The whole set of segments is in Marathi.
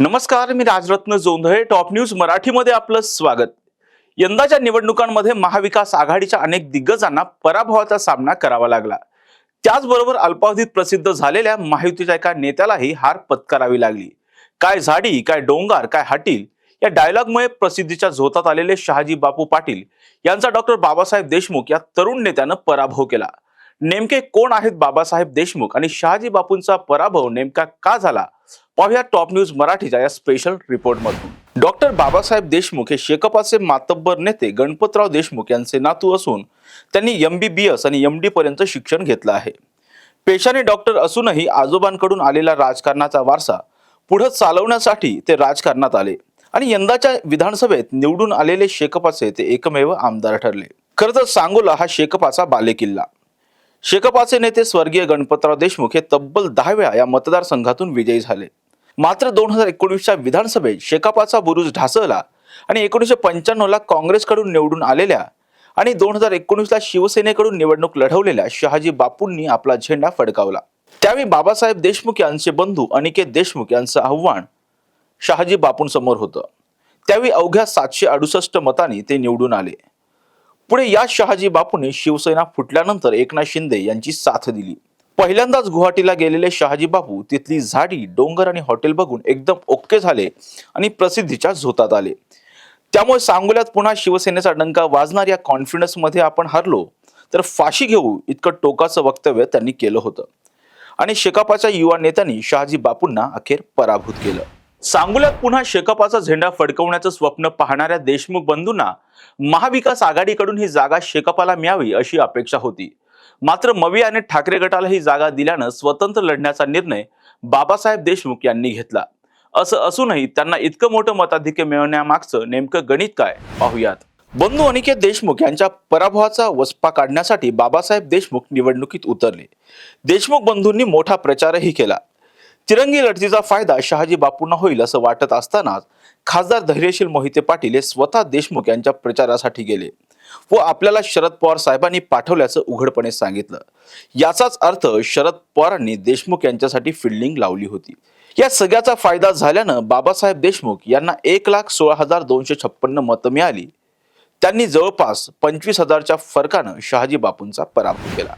नमस्कार मी राजरत्न जोंधळे टॉप न्यूज मराठीमध्ये आपलं स्वागत. यंदाच्या निवडणुकांमध्ये महाविकास आघाडीच्या अनेक दिग्गजांना पराभवाचा सामना करावा लागला. त्याचबरोबर अल्पावधीत प्रसिद्ध झालेल्या महायुतीच्या एका नेत्यालाही हार पत्करावी लागली. काय झाडी काय डोंगर काय हाटील या डायलॉगमुळे प्रसिद्धीच्या झोतात आलेले शहाजी बापू पाटील यांचा डॉक्टर बाबासाहेब देशमुख या तरुण नेत्यानं पराभव केला. नेमके कोण आहेत बाबासाहेब देशमुख आणि शहाजी बापूंचा पराभव नेमका का झाला? पाहूया टॉप न्यूज मराठीच्या या स्पेशल रिपोर्टमधून डॉक्टर बाबासाहेब देशमुख हे शेकपाचे मातब्बर नेते गणपतराव देशमुख यांचे नातू असून त्यांनी एम बी बी एस आणि एम डी पर्यंत शिक्षण घेतलं आहे. पेशाने डॉक्टर असूनही आजोबांकडून आलेला राजकारणाचा वारसा पुढे चालवण्यासाठी ते राजकारणात आले आणि यंदाच्या विधानसभेत निवडून आलेले शेकपाचे ते एकमेव आमदार ठरले. खरं तर सांगोला हा शेकपाचा बालेकिल्ला. शेकपाचे नेते स्वर्गीय गणपतराव देशमुख हे तब्बल दहा वेळा या मतदारसंघातून विजयी झाले. मात्र दोन हजार एकोणीसच्या विधानसभेत शेकापाचा बुरुज ढासळला आणि एकोणीसशे पंच्याण्णवला काँग्रेसकडून निवडून आलेल्या आणि दोन हजार एकोणीसला शिवसेनेकडून निवडणूक लढवलेल्या शहाजी बापूंनी आपला झेंडा फडकावला. त्यावेळी बाबासाहेब देशमुख यांचे बंधू अनिकेत देशमुख यांचं आव्हान शहाजी बापूंसमोर होतं. त्यावेळी अवघ्या सातशे अडुसष्ट मतांनी ते निवडून आले. पुढे या शहाजी बापूने शिवसेना फुटल्यानंतर एकनाथ शिंदे यांची साथ दिली. पहिल्यांदाच गुवाहाटीला गेलेले शहाजी बापू तिथली झाडी डोंगर आणि हॉटेल बघून एकदम ओके झाले आणि प्रसिद्धीच्या झोतात आले. त्यामुळे सांगोल्यात पुन्हा शिवसेनेचा डंका वाजणार या कॉन्फिडन्समध्ये आपण हरलो तर फाशी घेऊ इतकं टोकाचं वक्तव्य त्यांनी केलं होतं. आणि शेकापाच्या युवा नेत्यांनी शहाजी बापूंना अखेर पराभूत केलं. सांगोल्यात पुन्हा शेकापाचा झेंडा फडकवण्याचं स्वप्न पाहणाऱ्या देशमुख बंधूंना महाविकास आघाडीकडून ही जागा शेकापाला मिळावी अशी अपेक्षा होती. मात्र मवी आणि ठाकरे गटाला ही जागा दिल्यानं स्वतंत्र लढण्याचा निर्णय बाबासाहेब देशमुख यांनी घेतला. असं असूनही त्यांना इतकं मोठं मताधिक्य मिळवण्यामागचं नेमकं गणित काय? पाहूयात. बंधू अनिकेत देशमुख यांच्या पराभवाचा वसपा काढण्यासाठी बाबासाहेब देशमुख निवडणुकीत उतरले. देशमुख बंधूंनी मोठा प्रचारही केला. तिरंगी लढतीचा फायदा शहाजी बापूंना होईल असं वाटत असतानाच खासदार धैर्यशील मोहिते पाटील हे स्वतः देशमुख यांच्या प्रचारासाठी गेले व आपल्याला शरद पवार साहेबांनी पाठवल्याचं उघडपणे सांगितलं. याचाच अर्थ शरद पवारांनी देशमुख यांच्यासाठी फिल्डिंग लावली होती. या सगळ्याचा फायदा झाल्यानं बाबासाहेब देशमुख यांना एक लाख सोळा हजार दोनशे छप्पन्न मतं मिळाली. त्यांनी जवळपास पंचवीस हजारच्या फरकानं शहाजी बापूंचा पराभव केला.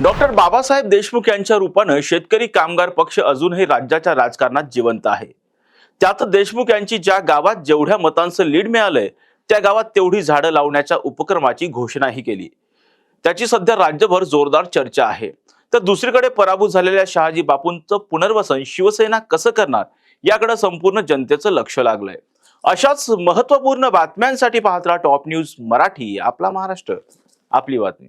डॉक्टर बाबासाहेब देशमुख यांच्या रूपानं शेतकरी कामगार पक्ष अजूनही राज्याच्या राजकारणात जिवंत आहे. त्यात देशमुख यांची ज्या गावात जेवढ्या मतांचं लीड मिळालंय त्या गावात तेवढी झाडं लावण्याच्या उपक्रमाची घोषणाही केली. त्याची सध्या राज्यभर जोरदार चर्चा आहे. तर दुसरीकडे पराभूत झालेल्या शहाजी बापूंचं पुनर्वसन शिवसेना कसं करणार याकडे संपूर्ण जनतेचं लक्ष लागलंय. अशाच महत्त्वपूर्ण बातम्यांसाठी पाहत राहा टॉप न्यूज मराठी आपला महाराष्ट्र. आपली बातमी.